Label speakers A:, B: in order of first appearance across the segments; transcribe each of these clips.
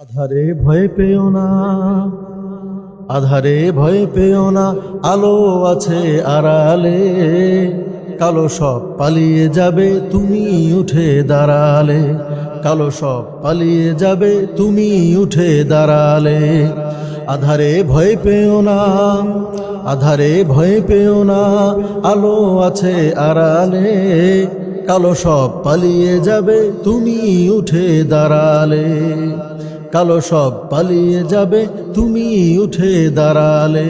A: আধারে ভয় পেও না, আধারে ভয় পেও না, আলো আছে আড়ালে, কালো সব পালিয়ে যাবে তুমি উঠে দাঁড়ালে, কালো সব পালিয়ে যাবে তুমি উঠে দাঁড়ালে। আধারে ভয় পেও না, আধারে ভয় পেও না, আলো আছে আড়ালে, কালো সব পালিয়ে যাবে তুমি উঠে দাঁড়ালে। কালো সব পালিয়ে যাবে, তুমি উঠে দাঁড়ালে।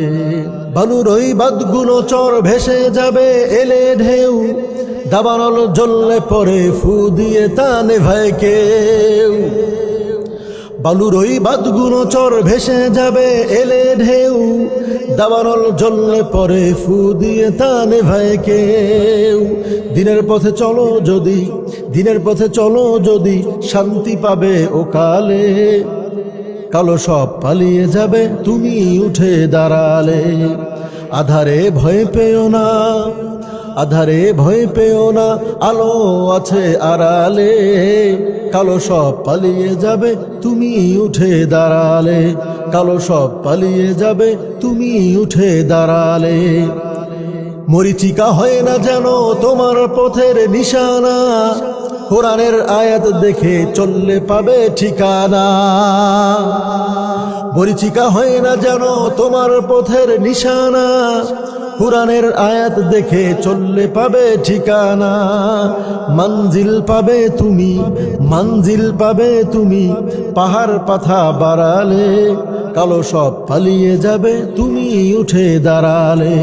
A: বালুর ওই বাদগুলো চর ভেসে যাবে, এলে ঢেউ। দাবানল জ্বললে পরে ফু দিয়ে তানে ভাই কেউ। বালুর ওই বাদগুলো চর ভেসে যাবে, এলে ঢেউ। দাবানল জ্বললে পরে ফু দিয়ে তানে ভাই কেউ। দিনের পথে চলো যদি, দিনের পথে চলো যদি শান্তি পাবে ও কালে কালো সব পালিয়ে যাবে, তুমি উঠে দাঁড়ালে। আধারে ভয় পেও না। আধারে ভয় পেও না, আলো আছে আড়ালে। কালো সব পালিয়ে যাবে, তুমি উঠে দাঁড়ালে। কালো সব পালিয়ে যাবে, তুমি উঠে দাঁড়ালে। মরিচিকা হয় না যেন তোমার পথের নিশানা। কোরআনের আয়াত দেখে চললে পাবে ঠিকানা। মরিচিকা হয় না যেন তোমার পথের নিশানা। কোরআনের আয়াত দেখে চললে পাবে ঠিকানা। মঞ্জিল পাবে তুমি, মঞ্জিল পাবে তুমি, পাহাড় পাথা বাড়ালে, কালো সব পালিয়ে যাবে তুমি উঠে দাঁড়ালে।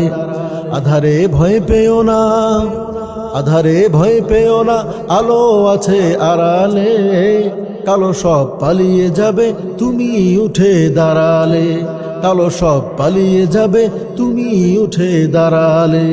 A: আধারে ভয় পেও না, আধারে ভয় পেও না, আলো আছে আড়ালে, কালো সব পালিয়ে যাবে তুমি উঠে দাঁড়ালে। কালো সব পালিয়ে যাবে তুমি উঠে দাঁড়ালে।